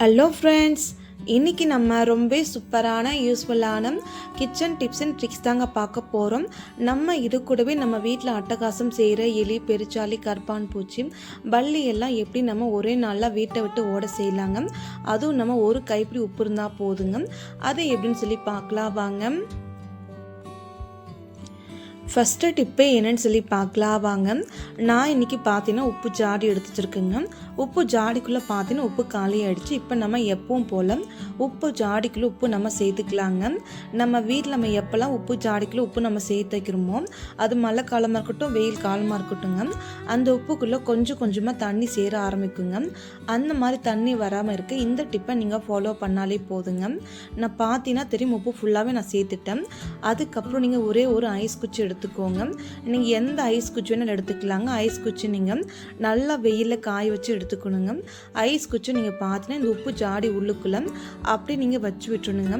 Hello friends இன்னைக்கு நம்ம ரொம்ப சூப்பரான யூஸ்ஃபுல்லான கிச்சன் டிப்ஸ் அண்ட் ட்ரிக்ஸ் தாங்க பார்க்க போகிறோம் நம்ம இது கூடவே நம்ம வீட்டில் அட்டகாசம் செய்கிற எலி பெருச்சாலி கற்பான் பூச்சி பல்லி எல்லாம் எப்படி நம்ம ஒரே நாளில் வீட்டை விட்டு ஓட செய்யலாங்க? அதுவும் நம்ம ஒரு கைப்பிடி உப்பு இருந்தால் போதுங்க. அதை எப்படின்னு சொல்லி பார்க்கலாம். வாங்க. ஃபஸ்ட்டு டிப்பே என்னன்னு சொல்லி பார்க்கலாம் வாங்க. நான் இன்றைக்கி பார்த்தீங்கன்னா உப்பு ஜாடி எடுத்து வச்சுருக்கேங்க. உப்பு ஜாடிக்குள்ளே பார்த்தீங்கன்னா உப்பு காலி ஆயிடுச்சு. இப்போ நம்ம எப்பவும் போல் உப்பு ஜாடிக்குள்ளே உப்பு நம்ம சேர்த்துக்கலாங்க. நம்ம வீட்டில் நம்ம எப்போல்லாம் உப்பு ஜாடிக்குள்ளே உப்பு நம்ம சேர்த்து வைக்கிறோமோ அது மழை காலமாக இருக்கட்டும் வெயில் காலமாக இருக்கட்டுங்க அந்த உப்புக்குள்ளே கொஞ்சம் கொஞ்சமாக தண்ணி சேர ஆரம்பிக்குங்க. அந்த மாதிரி தண்ணி வராமல் இருக்க இந்த டிப்பை நீங்கள் ஃபாலோ பண்ணாலே போதுங்க. நான் பார்த்தீங்கன்னா தெரியும் உப்பு ஃபுல்லாகவே நான் சேர்த்துட்டேன். அதுக்கப்புறம் நீங்கள் ஒரே ஒரு ஐஸ் குச்சி எடுத்து எடுத்துக்கோங்க. நீங்கள் எந்த ஐஸ் குச்சி வேணாலும் எடுத்துக்கலாங்க. ஐஸ் குச்சி நீங்கள் நல்லா வெயிலில் காய வச்சு எடுத்துக்கணுங்க. ஐஸ் குச்சி நீங்கள் பார்த்தீங்கன்னா இந்த உப்பு ஜாடி உள்ளுக்குள்ளே அப்படி நீங்கள் வச்சு விட்டுணுங்க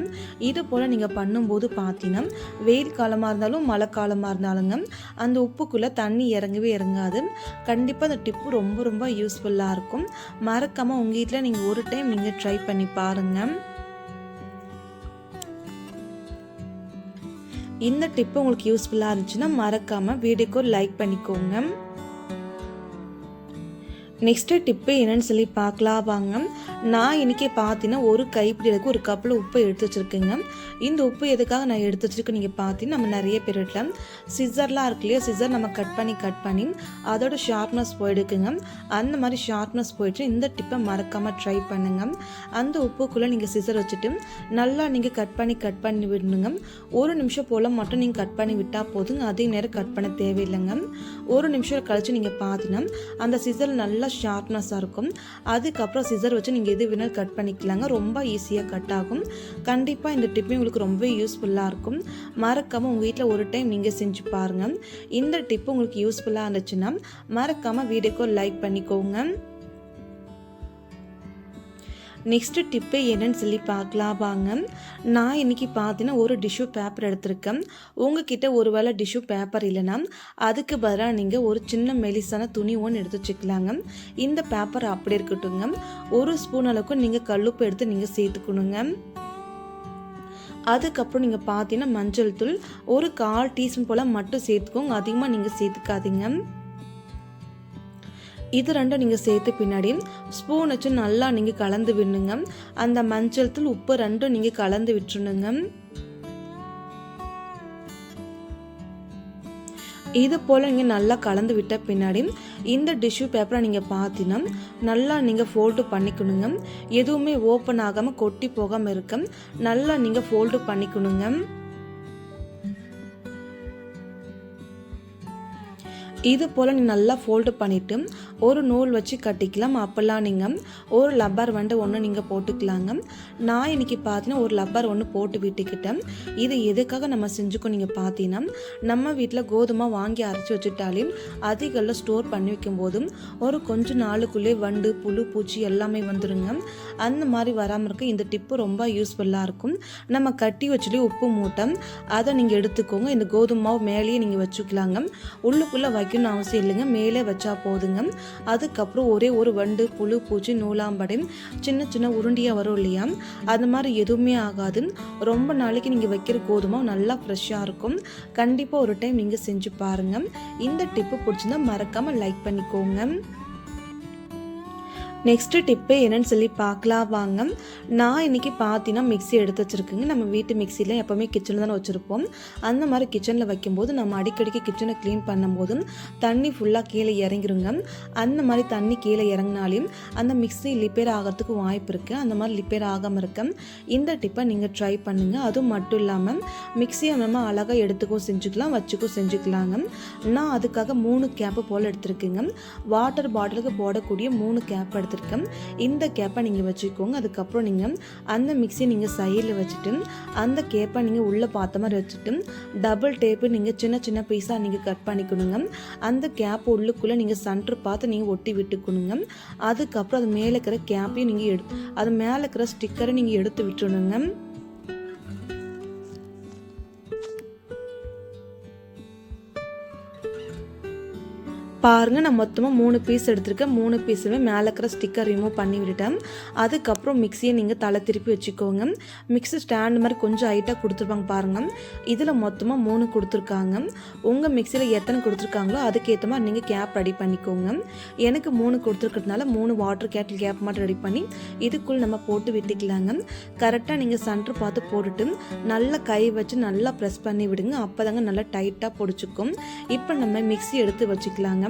இது போல் நீங்கள் பண்ணும்போது பார்த்தீங்கன்னா வெயில் காலமாக இருந்தாலும் மழை காலமாக இருந்தாலுங்க அந்த உப்புக்குள்ளே தண்ணி இறங்கவே இறங்காது. கண்டிப்பாக அந்த டிப்பு ரொம்ப ரொம்ப யூஸ்ஃபுல்லாக இருக்கும். மறக்காமல் உங்கள் வீட்டில் நீங்கள் ஒரு டைம் நீங்கள் ட்ரை பண்ணி பாருங்கள் இந்த டிப்பு உங்களுக்கு யூஸ்ஃபுல்லாக இருந்துச்சுன்னா மறக்காமல் வீடியோக்கு லைக் பண்ணிக்கோங்க. நெக்ஸ்ட்டு டிப்பு என்னன்னு சொல்லி பார்க்கலாம் வாங்க. நான் இன்றைக்கி பார்த்தீங்கன்னா ஒரு கைப்பிடி அளவுக்கு ஒரு கப்பில் உப்பு எடுத்து வச்சுருக்கேங்க. இந்த உப்பு எதுக்காக நான் எடுத்து வச்சுருக்கேன் நீங்கள் பார்த்தீங்கன்னா நம்ம நிறைய பேர் வீட்டில் சிசர்லாம் இருக்கு இல்லையா? சிசர் நம்ம கட் பண்ணி கட் பண்ணி அதோட ஷார்ப்னஸ் போயிடுக்குங்க. அந்த மாதிரி ஷார்ப்னஸ் போயிட்டு இந்த டிப்பை மறக்காமல் ட்ரை பண்ணுங்க. அந்த உப்புக்குள்ளே நீங்கள் சிசர் வச்சுட்டு நல்லா நீங்கள் கட் பண்ணி கட் பண்ணி விடணுங்க. ஒரு நிமிஷம் போல் மட்டும் நீங்கள் கட் பண்ணி விட்டால் போதுங்க. அதே நேரம் கட் பண்ண தேவையில்லைங்க. ஒரு நிமிஷம் கழித்து நீங்கள் பார்த்தீங்கன்னா அந்த சிசர் நல்லா ஷார்ப்னஸாக இருக்கும். அதுக்கப்புறம் சிசர் வச்சு நீங்கள் எது வேணாலும் கட் பண்ணிக்கலாங்க. ரொம்ப ஈஸியாக கட் ஆகும். கண்டிப்பாக இந்த டிப்பே உங்களுக்கு ரொம்ப யூஸ்ஃபுல்லாக இருக்கும். மறக்காமல் உங்கள் வீட்டில் ஒரு டைம் நீங்கள் செஞ்சு பாருங்கள் இந்த டிப்பு உங்களுக்கு யூஸ்ஃபுல்லாக இருந்துச்சுன்னா மறக்காமல் வீடியோக்கு லைக் பண்ணிக்கோங்க. நெக்ஸ்ட்டு டிப்பு என்னன்னு சொல்லி பார்க்கலாம் வாங்க. நான் இன்றைக்கி பார்த்தீங்கன்னா ஒரு டிஷ்யூ பேப்பர் எடுத்திருக்கேன். உங்ககிட்ட ஒரு வேளை டிஷ்யூ பேப்பர் இல்லைன்னா அதுக்கு பதிலாக நீங்கள் ஒரு சின்ன மெலிசான துணி ஒன்று எடுத்து வச்சுக்கலாங்க. இந்த பேப்பர் அப்படி இருக்கட்டுங்க. ஒரு ஸ்பூன் அளவுக்கு நீங்கள் கல்லுப்பு எடுத்து நீங்கள் சேர்த்துக்கணுங்க. அதுக்கப்புறம் நீங்கள் பார்த்தீங்கன்னா மஞ்சள் தூள் ஒரு கால் டீஸ்பூன் போல் மட்டும் சேர்த்துக்கோங்க. அதிகமாக நீங்கள் சேர்த்துக்காதீங்க. இது ரெண்டும் நீங்கள் சேர்த்து பின்னாடி ஸ்பூன் வச்சு நல்லா நீங்கள் கலந்து விடணுங்க அந்த மஞ்சள் தூள் உப்பு ரெண்டும் நீங்கள் கலந்து விட்டுருணுங்க. இது போல் நீங்கள் நல்லா கலந்து விட்ட பின்னாடி இந்த டிஷ்யூ பேப்பரை நீங்கள் பார்த்தீங்கன்னா நல்லா நீங்கள் ஃபோல்டு பண்ணிக்கணுங்க. எதுவுமே ஓப்பன் ஆகாமல் கொட்டி போகாமல் இருக்க. நல்லா நீங்கள் ஃபோல்டு பண்ணிக்கணுங்க. இது போல் நீ நல்லா ஃபோல்டு பண்ணிவிட்டு ஒரு நூல் வச்சு கட்டிக்கலாம். அப்போல்லாம் நீங்கள் ஒரு லப்பர் வந்து ஒன்று நீங்கள் போட்டுக்கலாங்க. நான் இன்றைக்கி பார்த்தீங்கன்னா ஒரு லப்பர் ஒன்று போட்டு விட்டுக்கிட்டேன். இது எதுக்காக நம்ம செஞ்சுக்கோ நீங்கள் பார்த்தீங்கன்னா நம்ம வீட்டில் கோதுமை வாங்கி அரைச்சி வச்சுட்டாலே அதிகளில் ஸ்டோர் பண்ணி வைக்கும்போதும் ஒரு கொஞ்சம் நாளுக்குள்ளே வண்டு புழு பூச்சி எல்லாமே வந்துடுங்க அந்த மாதிரி வராமல் இருக்க இந்த டிப்பு ரொம்ப யூஸ்ஃபுல்லாக இருக்கும். நம்ம கட்டி வச்சுலேயே உப்பு மூட்டம் அதை நீங்கள் எடுத்துக்கோங்க. இந்த கோதுமை மேலேயே நீங்கள் வச்சுக்கலாங்க. உள்ளுக்குள்ளே வைக்கணும்னு அவசியம் இல்லைங்க. மேலே வச்சா போதுங்க. அதுக்கப்புறம் ஒரே ஒரு வண்டு புழு பூச்சி நூலாம்படை சின்ன சின்ன உருண்டியாக வரும் இல்லையா? அது மாதிரி எதுவுமே ஆகாது. ரொம்ப நாளைக்கு நீங்கள் வைக்கிற கோதுமை நல்லா ஃப்ரெஷ்ஷாக இருக்கும். கண்டிப்பாக ஒரு டைம் நீங்கள் செஞ்சு பாருங்கள் இந்த டிப்பு பிடிச்சிருந்தா மறக்காமல் லைக் பண்ணிக்கோங்க. நெக்ஸ்ட்டு டிப்பு என்னன்னு சொல்லி பார்க்கலாம் வாங்க. நான் இன்றைக்கி பார்த்தீங்கன்னா மிக்ஸி எடுத்து வச்சிருக்கேங்க. நம்ம வீட்டு மிக்சியில் எப்போவுமே கிச்சனில் தானே வச்சுருப்போம். அந்த மாதிரி கிச்சனில் வைக்கும்போது நம்ம அடிக்கடிக்கு கிச்சனை க்ளீன் பண்ணும்போது தண்ணி ஃபுல்லாக கீழே இறங்கிருங்க. அந்த மாதிரி தண்ணி கீழே இறங்கினாலையும் அந்த மிக்ஸி லிப்பேர் ஆகிறதுக்கு வாய்ப்பு இருக்குது அந்த மாதிரி லிப்பேர் ஆகாமல் இருக்க. இந்த டிப்பை நீங்கள் ட்ரை பண்ணுங்கள் அதுவும் மட்டும் இல்லாமல் மிக்ஸியை நம்ம அழகாக எடுத்துக்கும் செஞ்சுக்கலாம் வச்சுக்கும் செஞ்சுக்கலாங்க. நான் அதுக்காக மூணு கேப்பு போல் எடுத்திருக்கேங்க. வாட்டர் பாட்டிலுக்கு போடக்கூடிய மூணு கேப் எடுத்து எடுத்திருக்கேன் இந்த கேப்பை நீங்கள் வச்சுக்கோங்க. அதுக்கப்புறம் நீங்கள் அந்த மிக்ஸியை நீங்கள் சைடில் வச்சுட்டு அந்த கேப்பை நீங்கள் உள்ளே பார்த்த மாதிரி வச்சுட்டு டபுள் டேப்பு நீங்கள் சின்ன சின்ன பீஸாக நீங்கள் கட் பண்ணிக்கணுங்க. அந்த கேப் உள்ளுக்குள்ளே நீங்கள் சென்டர் பார்த்து நீங்கள் ஒட்டி விட்டுக்கணுங்க. அதுக்கப்புறம் அது மேலே இருக்கிற கேப்பையும் நீங்கள் எடு அது மேலே இருக்கிற ஸ்டிக்கரை நீங்கள் எடுத்து விட்டுணுங்க பாருங்கள் நான் மொத்தமாக மூணு பீஸ் எடுத்திருக்கேன். மூணு பீஸுமே மேலே இருக்கிற ஸ்டிக்கர் ரிமூவ் பண்ணி விட்டுட்டேன். அதுக்கப்புறம் மிக்சியை நீங்கள் தலை திருப்பி வச்சுக்கோங்க. மிக்ஸி ஸ்டாண்ட் மாதிரி கொஞ்சம் ஹைட்டாக கொடுத்துருப்பாங்க பாருங்கள் இதில் மொத்தமாக மூணு கொடுத்துருக்காங்க. உங்கள் மிக்சியில் எத்தனை கொடுத்துருக்காங்களோ அதுக்கேற்ற மாதிரி நீங்கள் கேப் ரெடி பண்ணிக்கோங்க. எனக்கு மூணு கொடுத்துருக்கிறதுனால மூணு வாட்டர் கேட்டில் கேப் மட்டும் ரெடி பண்ணி இதுக்குள்ளே நம்ம போட்டு விட்டுக்கலாங்க. கரெக்டாக நீங்கள் சென்டர் பார்த்து போட்டுட்டு நல்லா கை வச்சு நல்லா ப்ரெஸ் பண்ணி விடுங்க. அப்போ தாங்க நல்லா டைட்டாக பிடிச்சிக்கும். இப்போ நம்ம மிக்ஸி எடுத்து வச்சுக்கலாங்க.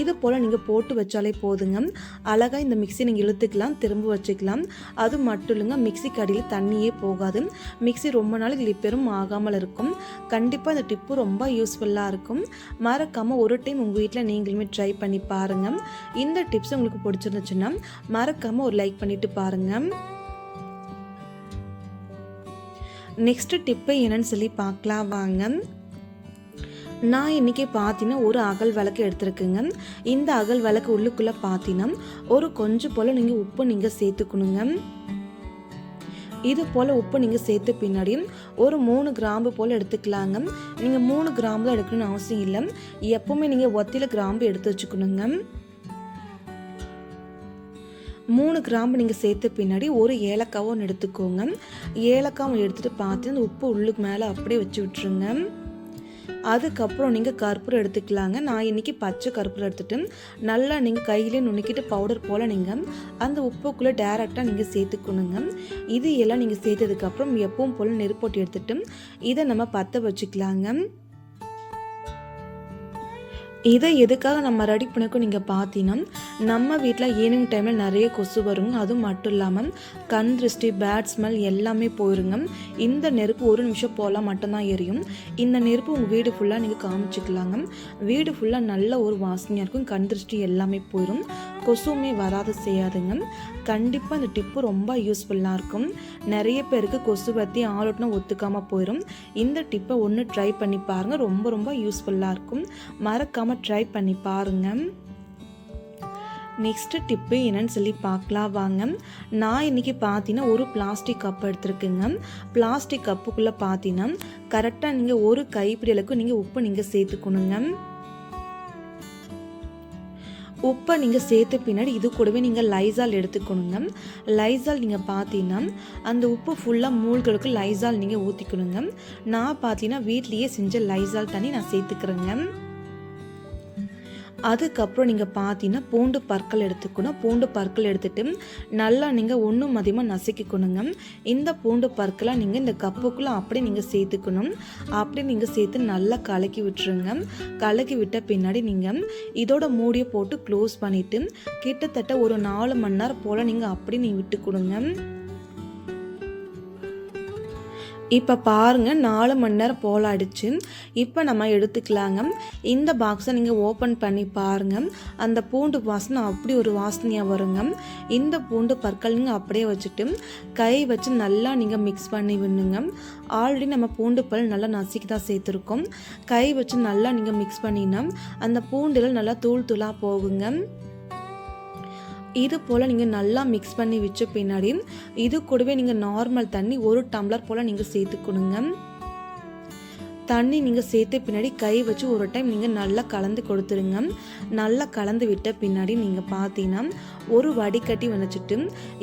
இது போல் நீங்கள் போட்டு வச்சாலே போதுங்க. அழகாக இந்த மிக்சி நீங்கள் இழுத்துக்கலாம் திரும்ப வச்சுக்கலாம். அது மட்டும் இல்லைங்க மிக்சி கடியில் தண்ணியே போகாது. மிக்ஸி ரொம்ப நாள் ரிப்பேரும் ஆகாமல் இருக்கும். கண்டிப்பாக இந்த டிப்பு ரொம்ப யூஸ்ஃபுல்லாக இருக்கும். மறக்காமல் ஒரு டைம் உங்கள் வீட்டில் நீங்களுமே ட்ரை பண்ணி பாருங்கள் இந்த டிப்ஸ் உங்களுக்கு பிடிச்சிருந்துச்சுன்னா மறக்காமல் ஒரு லைக் பண்ணிவிட்டு பாருங்கள் நெக்ஸ்ட் டிப்பு என்னன்னு சொல்லி பார்க்கலாம். வாங்க. நான் இன்றைக்கி பார்த்தீங்கன்னா ஒரு அகல் விளக்கு எடுத்துருக்குங்க. இந்த அகல் விளக்கு உள்ளுக்குள்ளே பார்த்தீங்கன்னா ஒரு கொஞ்சம் போல் நீங்கள் உப்பு நீங்கள் சேர்த்துக்கணுங்க. இது போல் உப்பு நீங்கள் சேர்த்த பின்னாடி ஒரு மூணு கிராம்பு போல் எடுத்துக்கலாங்க. நீங்கள் மூணு கிராம்பு தான் எடுக்கணும்னு அவசியம் இல்லை. எப்போவுமே நீங்கள் ஒத்தியில் கிராம்பு எடுத்து வச்சுக்கணுங்க. மூணு கிராம்பு நீங்கள் சேர்த்த பின்னாடி ஒரு ஏலக்காவும் எடுத்துக்கோங்க. ஏலக்காவும் எடுத்துகிட்டு பார்த்து அந்த உப்பு உள்ளுக்கு மேலே அப்படியே வச்சு விட்ருங்க அதுக்கப்புறம் நீங்கள் கற்பூரம் எடுத்துக்கலாங்க. நான் இன்றைக்கி பச்சை கற்பூரம் எடுத்துகிட்டு நல்லா நீங்கள் கையிலே நுணுக்கிட்டு பவுடர் போல் நீங்கள் அந்த உப்புக்குள்ளே டேரெக்டாக நீங்கள் சேர்த்துக்கணுங்க. இது எல்லாம் நீங்கள் சேர்த்ததுக்கப்புறம் எப்பவும் போல் நெருப்போட்டி எடுத்துகிட்டு இதை நம்ம பற்ற வச்சுக்கலாங்க. இதை எதுக்காக நம்ம ரெடி பண்ணிக்கும் நீங்கள் பார்த்தீங்கன்னா நம்ம வீட்டில் ஈவினிங் டைமில் நிறைய கொசு வருங்க அதுவும் மட்டும் இல்லாமல் கண் திருஷ்டி பேட் ஸ்மெல் எல்லாமே போயிருங்க. இந்த நெருப்பு ஒரு நிமிஷம் போகலாம் மட்டும்தான் எரியும். இந்த நெருப்பு உங்கள் வீடு ஃபுல்லாக நீங்கள் காமிச்சிக்கலாங்க. வீடு ஃபுல்லாக நல்ல ஒரு வாசனையாக இருக்கும். கண் திருஷ்டி எல்லாமே போயிடும் கொசுவுமே வராது செய்யாதுங்க. கண்டிப்பாக இந்த டிப்பு ரொம்ப யூஸ்ஃபுல்லாக இருக்கும். நிறைய பேருக்கு கொசு பற்றி ஆளோட்டினா ஒத்துக்காமல் போயிடும் இந்த டிப்பை ஒன்று ட்ரை பண்ணி பாருங்கள் ரொம்ப ரொம்ப யூஸ்ஃபுல்லாக இருக்கும். மறக்காமல் ட்ரை பண்ணி பாருங்கள் நெக்ஸ்ட்டு டிப்பு என்னன்னு சொல்லி பார்க்கலாம் வாங்க. நான் இன்றைக்கி பார்த்தீங்கன்னா ஒரு பிளாஸ்டிக் கப் எடுத்துருக்குங்க. பிளாஸ்டிக் கப்புக்குள்ளே பார்த்தீங்கன்னா கரெக்டாக நீங்கள் ஒரு கைப்பிடி அளவுக்கு நீங்கள் உப்பு நீங்கள் சேர்த்துக்கணுங்க. உப்பை நீங்கள் சேர்த்த பின்னாடி இது கூடவே நீங்கள் லைசால் எடுத்துக்கணுங்க. லைசால் நீங்கள் பார்த்தீங்கன்னா அந்த உப்பு ஃபுல்லாக மூழ்களுக்கு லைசால் நீங்கள் ஊற்றிக்கணுங்க நான் பார்த்தீங்கன்னா வீட்லேயே செஞ்ச லைசால் தண்ணி நான் சேர்த்துக்கிறேங்க. அதுக்கப்புறம் நீங்கள் பார்த்தீங்கன்னா பூண்டு பற்கள் எடுத்துக்கணும். பூண்டு பற்கள் எடுத்துகிட்டு நல்லா நீங்கள் ஒன்றும் அதிகமாக நசுக்கிக்கணுங்க. இந்த பூண்டு பற்களை நீங்கள் இந்த கப்புக்குள்ளே அப்படியே நீங்கள் சேர்த்துக்கணும். அப்படி நீங்கள் சேர்த்து நல்லா கலக்கி விட்டுருங்க. கலக்கி விட்ட பின்னாடி நீங்கள் இதோட மூடியை போட்டு க்ளோஸ் பண்ணிவிட்டு கிட்டத்தட்ட ஒரு நாலு மணி நேரம் போல் நீங்கள் அப்படி நீங்கள் விட்டு கொடுங்க. இப்போ பாருங்கள் நாலு மணி நேரம் போல் ஆயிடுச்சு. இப்போ நம்ம எடுத்துக்கலாங்க. இந்த பாக்ஸை நீங்கள் ஓப்பன் பண்ணி பாருங்கள் அந்த பூண்டு வாசனை அப்படி ஒரு வாசனையாக வருங்க. இந்த பூண்டு பற்கள் அப்படியே வச்சுட்டு கை வச்சு நல்லா நீங்கள் மிக்ஸ் பண்ணி விண்ணுங்க ஆல்ரெடி நம்ம பூண்டு பல் நல்லா நசுக்கி தான் சேர்த்துருக்கோம். கை வச்சு நல்லா நீங்கள் மிக்ஸ் பண்ணினா அந்த பூண்டில் நல்லா தூள் தூளாக போகுங்க. இது போல் நீங்கள் நல்லா மிக்ஸ் பண்ணி வச்ச பின்னாடி இது கூடவே நீங்கள் நார்மல் தண்ணி ஒரு டம்ளர் போல் நீங்கள் சேர்த்துக்கணுங்க. தண்ணி நீங்கள் சேர்த்த பின்னாடி கை வச்சு ஒரு டைம் நீங்கள் நல்லா கலந்து கொடுத்துருங்க நல்லா கலந்து விட்ட பின்னாடி நீங்கள் பார்த்தீங்கன்னா ஒரு வடிகட்டி வச்சுட்டு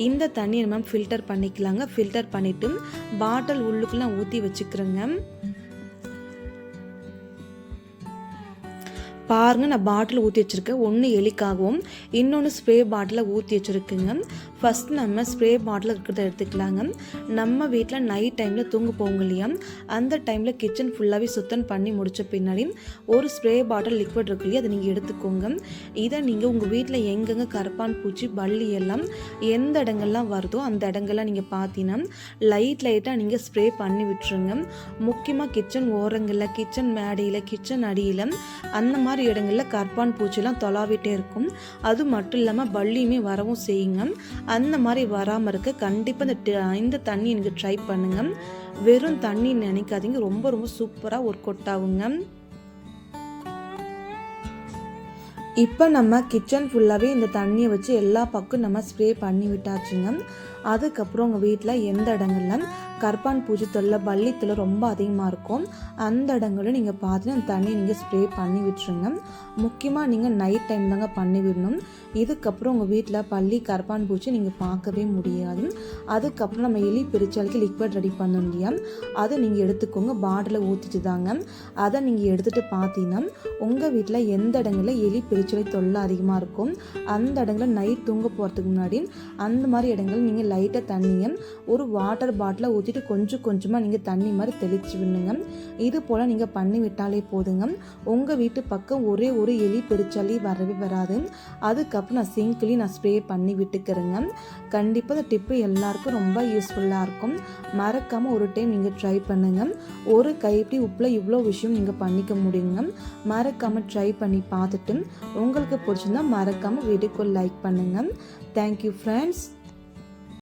இந்த தண்ணியை நம்ம ஃபில்டர் பண்ணிக்கலாங்க. ஃபில்டர் பண்ணிவிட்டு பாட்டில் உள்ளுக்குலாம் ஊற்றி வச்சுக்கிறோங்க. பாருங்கள் நான் பாட்டில் ஊற்றி வச்சுருக்கேன். ஒன்று எலிக்காகவும் இன்னொன்று ஸ்ப்ரே பாட்டிலில் ஊற்றி வச்சுருக்குங்க. ஃபஸ்ட் நம்ம ஸ்ப்ரே பாட்டில் இருக்கிறத எடுத்துக்கலாங்க. நம்ம வீட்டில் நைட் டைமில் தூங்க போங்க இல்லையா? அந்த டைமில் கிச்சன் ஃபுல்லாகவே சுத்தம் பண்ணி முடித்த பின்னாடி ஒரு ஸ்ப்ரே பாட்டில் லிக்விட் இருக்கு இல்லையா? அதை நீங்கள் எடுத்துக்கோங்க. இதை நீங்கள் உங்கள் வீட்டில் எங்கெங்கே கரப்பான் பூச்சி பள்ளி எல்லாம் எந்த இடங்கள்லாம் வருதோ அந்த இடங்கள்லாம் நீங்கள் பார்த்தீங்கன்னா லைட் லைட்டாக நீங்கள் ஸ்ப்ரே பண்ணி விட்டுருங்க. முக்கியமாக கிச்சன் ஓரங்களில் கிச்சன் மேடையில் கிச்சன் அடியில் அந்த மாதிரி இடங்களில் கற்பான் பூச்சிலாம் தொலாவிட்டே இருக்கும். அது மட்டும் இல்லாமல் பள்ளியுமே வரவும் செய்யுங்க. அந்த மாதிரி வராமல் இருக்க கண்டிப்பாக இந்த இந்த தண்ணி எனக்கு ட்ரை பண்ணுங்கள் வெறும் தண்ணி நினைக்காதீங்க. ரொம்ப ரொம்ப சூப்பராக ஒர்க் அவுட் ஆகுங்க. இப்போ நம்ம கிச்சன் ஃபுல்லாகவே இந்த தண்ணியை வச்சு எல்லா பக்கம் நம்ம ஸ்ப்ரே பண்ணி விட்டாச்சுங்க. அதுக்கப்புறம் உங்கள் வீட்டில் எந்த இடங்கள்ல கற்பான் பூச்சி தொல்லை பள்ளி தொல்லை ரொம்ப அதிகமாக இருக்கும். அந்த இடங்களும் நீங்கள் பார்த்தீங்கன்னா அந்த தண்ணியை நீங்கள் ஸ்ப்ரே பண்ணி விட்டுருங்க. முக்கியமாக நீங்கள் நைட் டைம் தாங்க பண்ணி விடணும். இதுக்கப்புறம் உங்கள் வீட்டில் பள்ளி கற்பான் பூச்சி நீங்கள் பார்க்கவே முடியாது. அதுக்கப்புறம் நம்ம எலி பிரிச்சாலுக்கு லிக்விட் ரெடி பண்ண இல்லையா? அதை நீங்கள் எடுத்துக்கோங்க. பாட்டிலில் ஊற்றிட்டு தாங்க. அதை நீங்கள் எடுத்துகிட்டு பார்த்தீங்கன்னா உங்கள் வீட்டில் எந்த இடங்களில் எலி பிரிச்சலை தொல்லை அதிகமாக இருக்கும். அந்த இடங்களில் நைட் தூங்க போகிறதுக்கு முன்னாடி அந்த மாதிரி இடங்கள் நீங்கள் லைட்டாக தண்ணியை ஒரு வாட்டர் பாட்டிலை இது கொஞ்சம் கொஞ்சமாக நீங்கள் தண்ணி மாதிரி தெளித்து விடணுங்க இது போல் நீங்கள் பண்ணி விட்டாலே போதுங்க. உங்கள் வீட்டு பக்கம் ஒரே ஒரு எலி பெருச்சாலி வரவே வராது. அதுக்கப்புறம் நான் சிங்க்லேயும் நான் ஸ்ப்ரே பண்ணி விட்டுக்கிறேங்க. கண்டிப்பாக இந்த டிப்பு எல்லாருக்கும் ரொம்ப யூஸ்ஃபுல்லாக இருக்கும். மறக்காமல் ஒரு டைம் நீங்கள் ட்ரை பண்ணுங்கள் ஒரு கைப்பிடி உப்பில் இவ்வளோ விஷயம் நீங்கள் பண்ணிக்க முடியுங்க. மறக்காமல் ட்ரை பண்ணி பார்த்துட்டு உங்களுக்கு பிடிச்சிருந்தா மறக்காமல் வீடியோக்கு லைக் பண்ணுங்கள் தேங்க்யூ ஃப்ரெண்ட்ஸ்